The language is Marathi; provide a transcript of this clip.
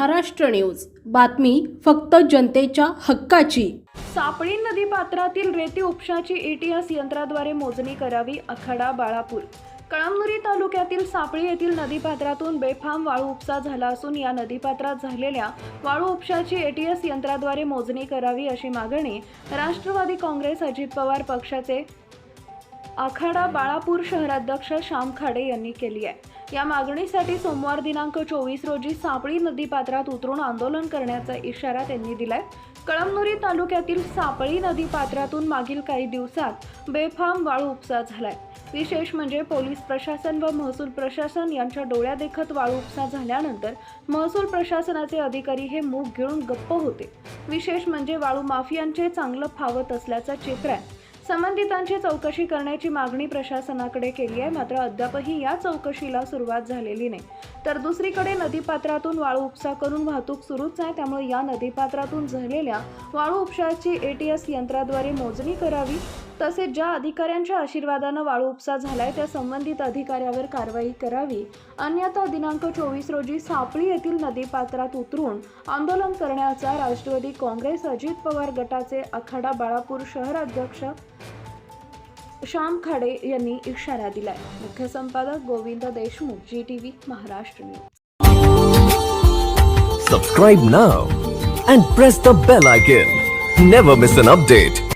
महाराष्ट्र न्यूज. बातमी फक्त जनतेच्या हक्काची. सापळी नदी पात्रातील रेती उपशाची एटीएस यंत्राद्वारे मोजणी करावी आखाडा बाळापूर. कळमनुरी तालुक्यातील सापळी येथील नदीपात्रातून बेफाम वाळू उपसा झाला असून या नदीपात्रात झालेल्या वाळू उपशाची एटीएस यंत्राद्वारे मोजणी करावी अशी मागणी राष्ट्रवादी काँग्रेस अजित पवार पक्षाचे आखाडा बाळापूर शहराध्यक्ष श्याम खाडे यांनी केली आहे. या मागणीसाठी सोमवार दिनांक चोवीस रोजी सापळी नदीपात्रात उतरून आंदोलन करण्याचा इशारा त्यांनी दिलाय. कळमनुरी तालुक्यातील सापळी नदीपात्रातून मागील काही दिवसात बेफाम वाळू उपसा झालाय. विशेष म्हणजे पोलीस प्रशासन व महसूल प्रशासन यांच्या डोळ्यादेखत वाळू उपसा झाल्यानंतर महसूल प्रशासनाचे अधिकारी हे मूग गिळून गप्प होते. विशेष म्हणजे वाळू माफियांचे चांगलं फावत असल्याचं चित्र आहे. संबंधितांची चौकशी करण्याची मागणी प्रशासनाकडे केली आहे. मात्र अद्यापही या चौकशीला सुरुवात झालेली नाही. तर दुसरीकडे नदीपात्रातून वाळू उपसा करून वाहतूक सुरूच आहे. त्यामुळे या नदीपात्रातून झालेल्या वाळू उपशाची एटीएस यंत्राद्वारे मोजणी करावी. तसेच ज्या अधिकाऱ्यांच्या आशीर्वादानं वाळू उपसा झालाय त्या संबंधित अधिकाऱ्यावर कारवाई करावी. अन्यथा दिनांक चोवीस रोजी सापळी येथील नदीपात्रात उतरून आंदोलन करण्याचा राष्ट्रवादी काँग्रेस अजित पवार गटाचे आखाडा बाळापूर शहर अध्यक्ष श्याम खाडे यांनी इशारा दिलाय. मुख्य संपादक Govind Deshmukh ji T V Maharashtra news. Subscribe now and press the bell icon never miss an update